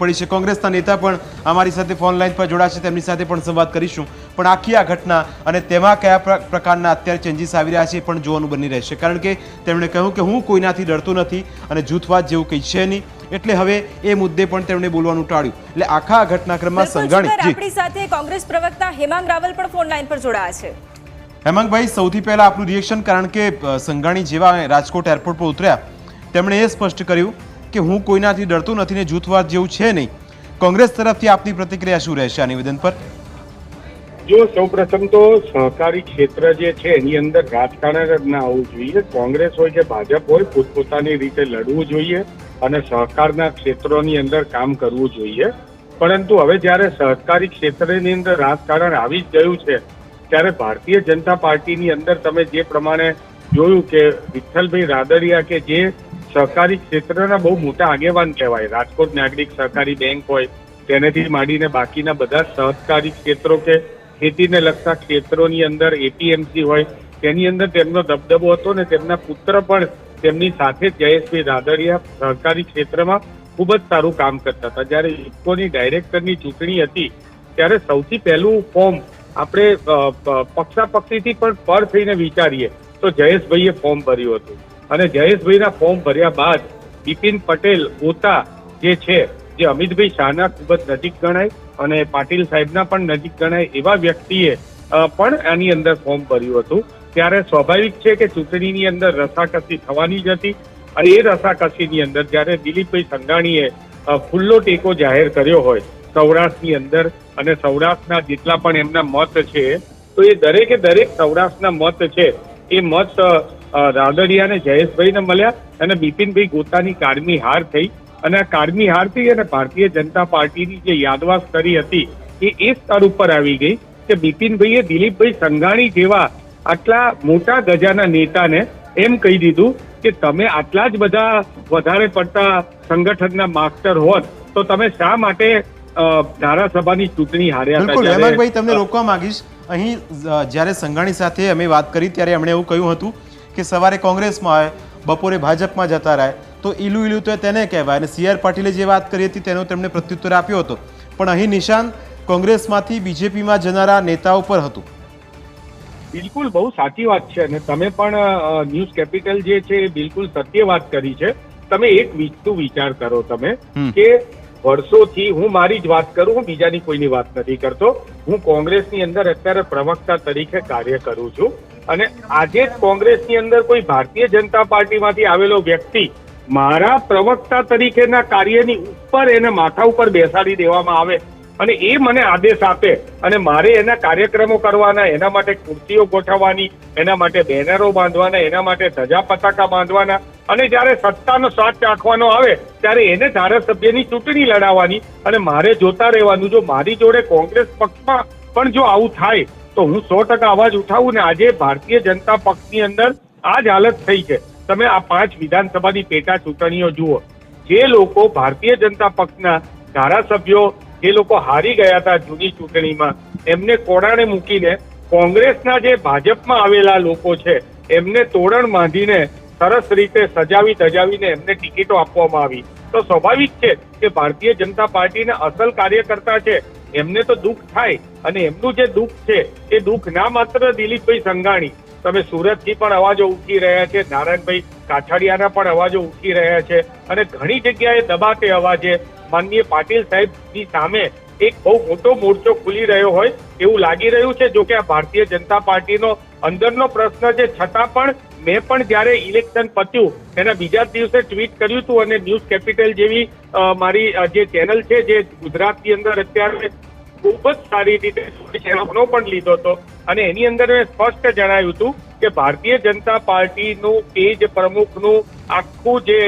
પડી છે. કોંગ્રેસના નેતા પણ અમારી સાથે ફોન લાઈન પર જોડાશે તેમની સાથે પણ સંવાદ કરીશું. પણ આખી આ ઘટના અને તેમાં કયા પ્રકારના અત્યારે ચેન્જીસ આવી રહ્યા છે પણ જોવાનું બની રહેશે. કારણ કે તેમણે કહ્યું કે હું કોઈનાથી ડરતો નથી અને જૂથવાદ જેવું કંઈ છે નહીં. એટલે હવે એ મુદ્દે પણ તેમણે બોલવાનું ટાળ્યું. એટલે આખા આ ઘટનાક્રમમાં સંઘાણી આપણી સાથે કોંગ્રેસ પ્રવક્તા હેમાંગ રાવલ પણ ફોન લાઈન પર જોડાયા છે. હેમાંગભાઈ સૌથી પહેલા આપનું રિએક્શન કારણ કે સંઘાણી જેવા રાજકોટ એરપોર્ટ પર ઉતર્યા. તેમણે એ સ્પષ્ટ કર્યું કે હું કોઈનાથી ડરતો નથી ને જૂથવાદ જેવું છે નહીં. કોંગ્રેસ તરફથી આપની પ્રતિક્રિયા શું રહેશે આ નિવેદન પર? જો સૌપ્રથમ તો સહકારી ક્ષેત્ર જે છે, એની અંદર રાજકારણ જ ના આવવું જોઈએ. કોંગ્રેસ હોય કે ભાજપ હોય, પોતપોતાની રીતે લડવું જોઈએ અને સહકારના ક્ષેત્રોની અંદર કામ કરવું જોઈએ. પરંતુ હવે જ્યારે સહકારી ક્ષેત્રની અંદર રાજકારણ આવી જ ગયું છે, ત્યારે ભારતીય જનતા પાર્ટીની અંદર તમે જે પ્રમાણે જોયું કે વિઠ્ઠલભાઈ રાદડિયા કે જે સહકારી ક્ષેત્રના બહુ મોટા આગેવાન કહેવાય. રાજકોટ નાગરિક સહકારી બેંક હોય, તેનેથી માંડીને બાકીના બધા સહકારી ક્ષેત્રો કે ખેતીને લગતા ક્ષેત્રોની અંદર એપીએમસી હોય, તેની અંદર તેમનો દબદબો હતો ને તેમના પુત્ર પણ તેમની સાથે જયેશભાઈ રાદડિયા સહકારી ક્ષેત્રમાં ખૂબ જ સારું કામ કરતા હતા. જ્યારે ઇફકોની ડાયરેક્ટરની ચૂંટણી હતી, ત્યારે સૌથી પહેલું ફોર્મ આપણે પક્ષાપક્ષીથી પણ પર થઈને વિચારીએ, તો જયેશભાઈએ ફોર્મ ભર્યું હતું. અને જયેશભાઈના ફોર્મ ભર્યા બાદ બિપિન પટેલ પોતા જે છે, જે અમિતભાઈ શાહના ખૂબ જ નજીક ગણાય અને પાટીલ સાહેબના પણ નજીક ગણાય એવા વ્યક્તિએ પણ આની અંદર ફોર્મ ભર્યું હતું. ત્યારે સ્વાભાવિક છે કે ચૂંટણીની અંદર રસાકસી થવાની જ હતી અને એ રસાકસીની અંદર જ્યારે દિલીપભાઈ સંઘાણીએ ખુલ્લો ટેકો જાહેર કર્યો હોય, સૌરાષ્ટ્રની અંદર અને સૌરાષ્ટ્રના જેટલા પણ એમના મત છે, તો એ દરેકે દરેક સૌરાષ્ટ્રના મત છે, એ મત અ, ને જયેશભાઈ જયેશભાઈને મળ્યા અને બિપિનભાઈ ગોતાની કારમી હાર થઈ. અને આ કારમી હાર થઈ અને ભારતીય જનતા પાર્ટીની જે યાદવાસ કરી હતી એ એ સ્તર ઉપર આવી ગઈ કે બિપિનભાઈએ દિલીપભાઈ સંઘાણી જેવા આટલા મોટા ગજાના નેતાને એમ કહી દીધું કે તમે આટલા જ બધા વધારે પડતા સંગઠનના માસ્ટર હોત તો તમે શા માટે ધારાસભાની ચૂંટણી હાર્યા હતા? બિલકુલ જ્યારે- તમને રોકવા માંગીશ. અહીં જ્યારે સંઘાણી સાથે અમે વાત કરી ત્યારે એમણે એવું કહ્યું હતું કે સવારે કોંગ્રેસમાં આવે બપોરે ભાજપમાં જતા રહે તો ઈલું ઈલું તો તેને કહેવાય. અને સી આર પાટીલે જે વાત કરી હતી તેનો તેમણે પ્રત્યુત્તર આપ્યો હતો. પણ અહીં નિશાન કોંગ્રેસમાંથી બીજેપીમાં જનારા નેતાઓ પર હતું. બિલકુલ બહુ સાચી વાત છે. અને તમે પણ ન્યૂઝ કેપિટલ જે છે એ બિલકુલ સત્ય વાત કરી છે. તમે એક વીજતું વિચાર કરો તમે કે વર્ષોથી હું મારી જ વાત કરું હું બીજાની કોઈની વાત નથી કરતો. હું કોંગ્રેસની અંદર અત્યારે પ્રવક્તા તરીકે કાર્ય કરું છું. અને આજે જ કોંગ્રેસની અંદર કોઈ ભારતીય જનતા પાર્ટીમાંથી આવેલો વ્યક્તિ મારા પ્રવક્તા તરીકેના કાર્યની ઉપર એને માથા ઉપર બેસાડી દેવામાં આવે અને એ મને આદેશ આપે અને મારે એના કાર્યક્રમો કરવાના, એના માટે ખુરશીઓ ગોઠવવાની, એના માટે બેનરો બાંધવાના, એના માટે ધજા પતાકા બાંધવાના અને જ્યારે સત્તાનો સ્વાદ ચાખવાનો આવે ત્યારે એને ધારાસભ્યની ચૂંટણી લડાવવાની અને મારે જોતા રહેવાનું. જો મારી જોડે કોંગ્રેસ પક્ષમાં પણ જો આવું થાય તો હું સો ટકા અવાજ ઉઠાવું ને આજે ભારતીય જનતા પક્ષની અંદર આ જ હાલત થઈ છે. તમે આ પાંચ વિધાનસભાની પેટા ચૂંટણીઓ જુઓ. જે લોકો ભારતીય જનતા પક્ષના ધારાસભ્યો, જે લોકો હારી ગયા હતા જૂની ચૂંટણીમાં, એમને કોડાણે મૂકીને કોંગ્રેસના જે ભાજપમાં આવેલા લોકો છે, એમને તોરણ બાંધીને સરસ રીતે સજાવી ધજાવીને એમને ટિકિટો આપવામાં આવી. તો સ્વાભાવિક છે કે ભારતીય જનતા પાર્ટીના અસલ કાર્યકર્તા છે એમને તો દુઃખ થાય અને એમનું જે દુઃખ છે, એ દુઃખ ના માત્ર દિલીપભાઈ સંઘાણી. તમે સુરતથી પણ અવાજો ઉઠી રહ્યા છે, નારાયણભાઈ કાછડિયાના પણ અવાજો ઉઠી રહ્યા છે અને ઘણી જગ્યાએ દબાતે અવાજે. માનનીય પાટીલ સાહેબની સામે એક બહુ મોટો મોરચો ખુલી રહ્યો હોય એવું લાગી રહ્યું છે જો કે આ ભારતીય જનતા પાર્ટીનો અંદરનો પ્રશ્ન છે, છતાં પણ મેં પણ જ્યારે ઇલેક્શન પત્યું એના બીજા દિવસે ટ્વીટ કર્યું હતું અને ન્યૂઝ કેપિટલ જેવી મારી જે ચેનલ છે, જે ગુજરાતની અંદર અત્યારે ખૂબ જ સારી રીતે ચેનલનો પણ લીધો હતો. અને એની અંદર મેં સ્પષ્ટ જણાવ્યું હતું કે ભારતીય જનતા પાર્ટીનું પેજ પ્રમુખનું આખું જે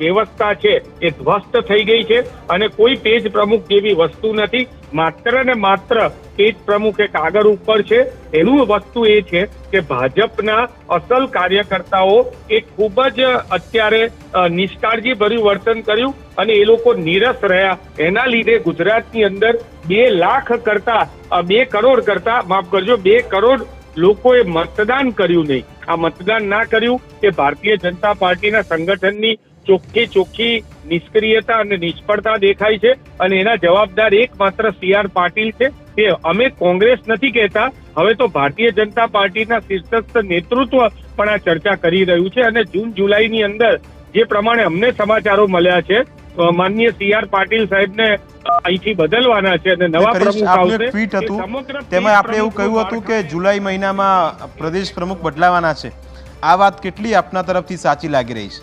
વ્યવસ્થા છે એ ધ્વસ્ત થઈ ગઈ છે અને કોઈ પેજ પ્રમુખ જેવી વસ્તુ નથી. માત્ર ને માત્ર પેજ પ્રમુખ એક આગળ ઉપર છે. એનું વસ્તુ એ છે કે ભાજપના અસલ કાર્યકર્તાઓ એ ખૂબ જ અત્યારે નિષ્કાળજી નિષ્કાળજીભર્યું વર્તન કર્યું અને એ લોકો નીરસ રહ્યા. એના લીધે ગુજરાતની અંદર બે લાખ કરતા બે કરોડ કરતા, માફ કરજો, બે કરોડ લોકોએ મતદાન કર્યું નહીં. આ મતદાન ના કર્યું કે ભારતીય જનતા પાર્ટીના સંગઠનની ચોખ્ખી ચોખ્ખી નિષ્ક્રિયતા અને નિષ્ફળતા દેખાય છે અને એના જવાબદાર એકમાત્ર સી આર પાટીલ છે. તે અમે કોંગ્રેસ નથી કહેતા. હવે તો ભારતીય જનતા પાર્ટીના શીર્ષસ્થ નેતૃત્વ પણ આ ચર્ચા કરી રહ્યું છે અને જૂન જુલાઈની અંદર જે પ્રમાણે અમને સમાચારો મળ્યા છે માનનીય સી આર પાટીલ સાહેબને અહીંથી બદલવાના છે અને નવા પ્રમુખ આવશે. ટ્વીટ હતું. તેમાં આપણે એવું કહ્યું હતું કે જુલાઈ મહિનામાં પ્રદેશ પ્રમુખ બદલાવાના છે. આ વાત કેટલી આપના તરફથી સાચી લાગી રહી છે?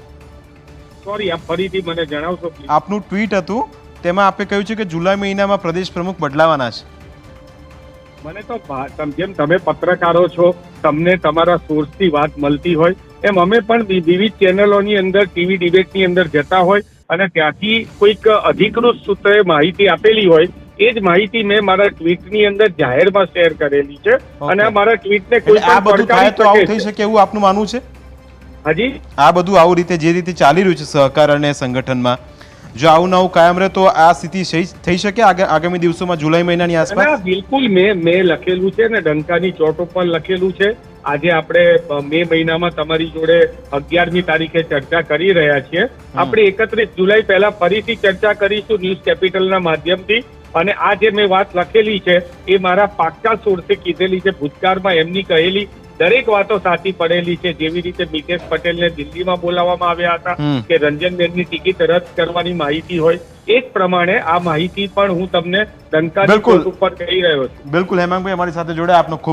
સોરી આપ ફરીથી મને જણાવશો આપનું ટ્વીટ હતું. તેમાં આપે કહ્યું છે કે જુલાઈ મહિનામાં પ્રદેશ પ્રમુખ બદલાવાના છે. મને તો જેમ તમે પત્રકારો છો તમને તમારા સોર્સથી વાત મળતી હોય. એમ અમે પણ વિવિધ ચેનલોની અંદર ટીવી ડિબેટની અંદર જતા હોય. અને ત્યાંથી કોઈક અધિકૃત સૂત્રે માહિતી આપેલી હોય એ જ માહિતી મેં મારા ટ્વીટની અંદર જાહેરમાં શેર કરેલી છે. અને મારા ટ્વીટને કોઈ આ બધું થાય તો આવું થઈ શકે એવું આપનું માનવું છે? હાજી? આ બધું આવું રીતે જે રીતે ચાલી રહ્યું છે સહકાર અને સંગઠનમાં જો આવું નવું કાયમ રહે તો આ સ્થિતિ થઈ શકે આગ- આગામી દિવસોમાં જુલાઈ મહિનાની ના આસપાસ? બિલકુલ મેં મેં લખેલું છે ને ડંકાની ચોટ ઉપર લખેલું છે. આજે આપણે મે મહિનામાં તમારી જોડે અગિયારમી તારીખે ચર્ચા કરી રહ્યા છીએ. આપણે એકત્રીસ જુલાઈ પહેલા ફરીથી ચર્ચા કરીશું ન્યૂઝ કેપિટલના માધ્યમથી. અને આ જે મેં વાત લખેલી છે એ મારા પાક્કા સોર્સે કીધેલી છે ભૂતકાળમાં એમની કહેલી દરેક વાતો સાચી પડેલી છે. જેવી રીતે મિતેશ પટેલને દિલ્હીમાં બોલાવવામાં આવ્યા હતા. કે રંજનબેનની ટિકિટ રદ કરવાની માહિતી હોય. એ જ પ્રમાણે આ માહિતી પણ હું તમને ડંકાની ઉપર કહી રહ્યો છું. બિલકુલ હેમાંગભાઈ અમારી સાથે જોડે આપનો ખૂબ